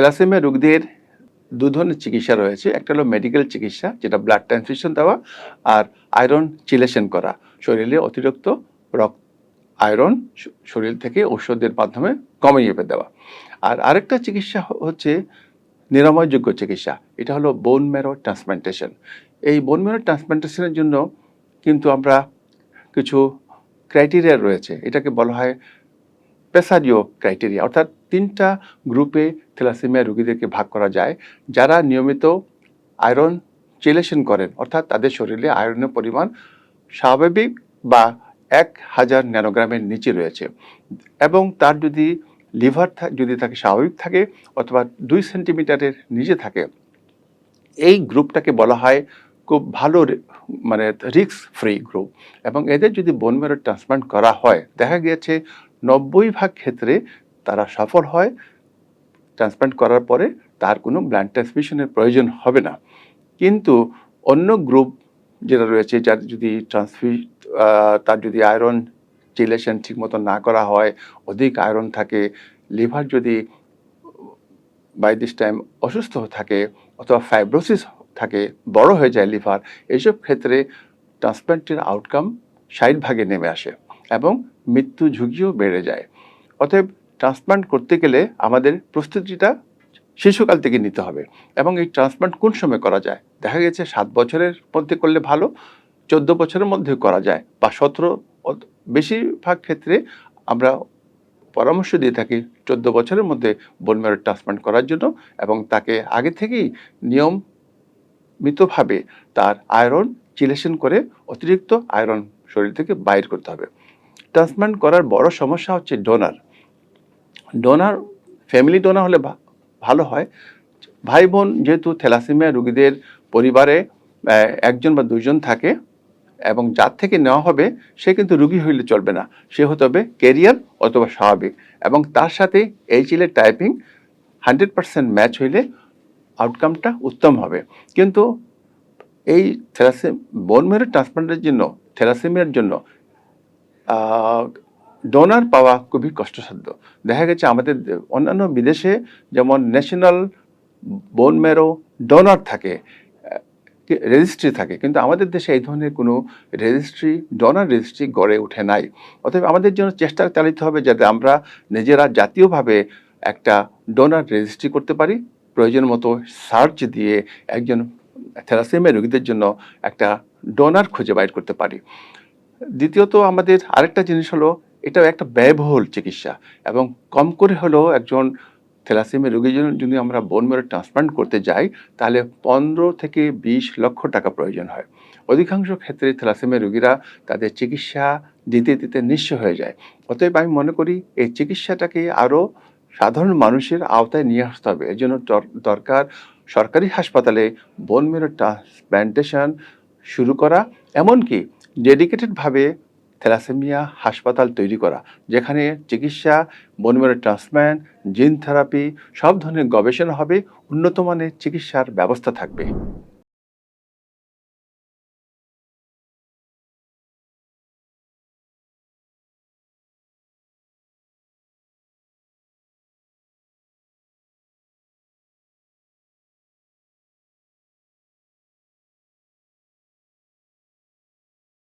Thalassaemia রোগীদের দু ধরনের চিকিৎসা রয়েছে। একটা হলো মেডিকেল চিকিৎসা, যেটা ব্লাড ট্রান্সফিউশন দেওয়া আর আয়রন চিলেশন করা। শরীরে অতিরিক্ত রক্ত আয়রন শরীর থেকে ঔষধের মাধ্যমে কমিয়ে দেওয়া। আর আরেকটা চিকিৎসা হচ্ছে নিরাময়যোগ্য চিকিৎসা। এটা হলো বোন ম্যারো ট্রান্সপ্লান্টেশন এই বোন ম্যারো ট্রান্সপ্লান্টেশনের জন্য কিন্তু আমরা কিছু ক্রাইটেরিয়া রয়েছে। এটাকে বলা হয় পেসারিও ক্রাইটেরিয়া। অর্থাৎ তিনটা গ্রুপে থ্যালাসেমিয়া রোগীদেরকে ভাগ করা যায়, যারা নিয়মিত আয়রন চিলেশন করেন। অর্থাৎ তাদের শরীরে আয়রনের পরিমাণ স্বাভাবিক বা এক হাজার ন্যানোগ্রামের নিচে রয়েছে। এবং তার যদি লিভার যদি থাকে স্বাভাবিক থাকে অথবা দুই সেন্টিমিটারের নিচে থাকে, এই গ্রুপটাকে বলা হয় খুব ভালো মানে রিস্ক ফ্রি গ্রুপ এবং এদের যদি বোন ম্যারো ট্রান্সপ্লান্ট করা হয়, দেখা গিয়েছে নব্বই ভাগ ক্ষেত্রে তারা সফল হয় ট্রান্সপ্লান্ট করার পরে তার কোনো ব্লাড ট্রান্সমিশনের প্রয়োজন হবে না। কিন্তু অন্য গ্রুপ যেটা রয়েছে, যার যদি ট্রান্সফি তার যদি আয়রন চিলেশন ঠিক মতো না করা হয়, অধিক আয়রন থাকে লিভার যদি বাই দিস টাইম অসুস্থ থাকে অথবা ফাইব্রোসিস থাকে, বড় হয়ে যায় লিভার এইসব ক্ষেত্রে ট্রান্সপ্লান্টের আউটকাম ষাট ভাগে নেমে আসে। এবং মৃত্যু ঝুঁকিও বেড়ে যায়। অতএব ট্রান্সপ্লান্ট করতে গেলে আমাদের প্রস্তুতিটা শিশুকাল থেকে নিতে হবে এবং এই ট্রান্সপ্লান্ট কোন সময় করা যায়? দেখা গেছে সাত বছরের মধ্যে করলে ভালো, চোদ্দ বছরের মধ্যে করা যায় বা সতেরো বেশিরভাগ ক্ষেত্রে আমরা পরামর্শ দিয়ে থাকি চোদ্দ বছরের মধ্যে বোন ম্যারো ট্রান্সপ্লান্ট করার জন্য এবং তাকে আগে থেকেই নিয়মিতভাবে তার আয়রন চিলেশন করে অতিরিক্ত আয়রন শরীর থেকে বাইর করতে হবে। ট্রান্সপ্লান্ট করার বড় সমস্যা হচ্ছে ডোনার। ডোনার, ফ্যামিলি ডোনার হলে ভালো হয়। ভাই বোন যেহেতু থ্যালাসেমিয়া রোগীদের পরিবারে একজন বা দুজন থাকে এবং যার থেকে নেওয়া হবে, সে কিন্তু রুগী হইলে চলবে না। সে হতে হবে ক্যারিয়ার অথবা স্বাভাবিক এবং তার সাথে এই চিলের টাইপিং হান্ড্রেড পার্সেন্ট ম্যাচ হইলে আউটকামটা উত্তম হবে। কিন্তু এই থ্যালাসেম, বোন মেরো ট্রান্সপ্লান্টের জন্য, থ্যালাসেমিয়ার জন্য ডোনার পাওয়া খুবই কষ্টসাধ্য। দেখা গেছে আমাদের অন্যান্য বিদেশে যেমন ন্যাশনাল বোন মেরো ডোনার থাকে রেজিস্ট্রি থাকে, কিন্তু আমাদের দেশে এই ধরনের কোনো রেজিস্ট্রি ডোনার রেজিস্ট্রি গড়ে ওঠে নাই। অতএব আমাদের জন্য চেষ্টা চালিতে হবে যাতে আমরা নিজেরা জাতীয়ভাবে একটা ডোনার রেজিস্ট্রি করতে পারি, প্রয়োজন মতো সার্চ দিয়ে একজন থ্যালাসেমিয়া রোগীদের জন্য একটা ডোনার খুঁজে বাইর করতে পারি। দ্বিতীয়ত আমাদের আরেকটা জিনিস হলো, এটাও একটা ব্যয়বহুল চিকিৎসা এবং কম করে হলেও একজন থ্যালাসেমিয়া রোগীর জন্য যদি আমরা বোন মেরো ট্রান্সপ্লান্ট করতে যাই, তাহলে পনেরো থেকে বিশ লক্ষ টাকা প্রয়োজন হয়। অধিকাংশ ক্ষেত্রে থ্যালাসেমিয়া রোগীরা তাদের চিকিৎসা দিতে দিতে নিঃস্ব হয়ে যায়। অতএব আমি মনে করি, এই চিকিৎসাটাকে আরও সাধারণ মানুষের আওতায় নিয়ে আসতে হবে। এর জন্য দরকার সরকারি হাসপাতালে বোন মেরো ট্রান্সপ্ল্যান্টেশন শুরু করা, এমনকি ডেডিকেটেডভাবে থ্যালাসেমিয়া হাসপাতাল তৈরি করা, যেখানে চিকিৎসা বনমের মেরো ট্রান্সপ্ল্যান্ট জিন থেরাপি সব ধরনের গবেষণা হবে, উন্নত মানের চিকিৎসার ব্যবস্থা থাকবে।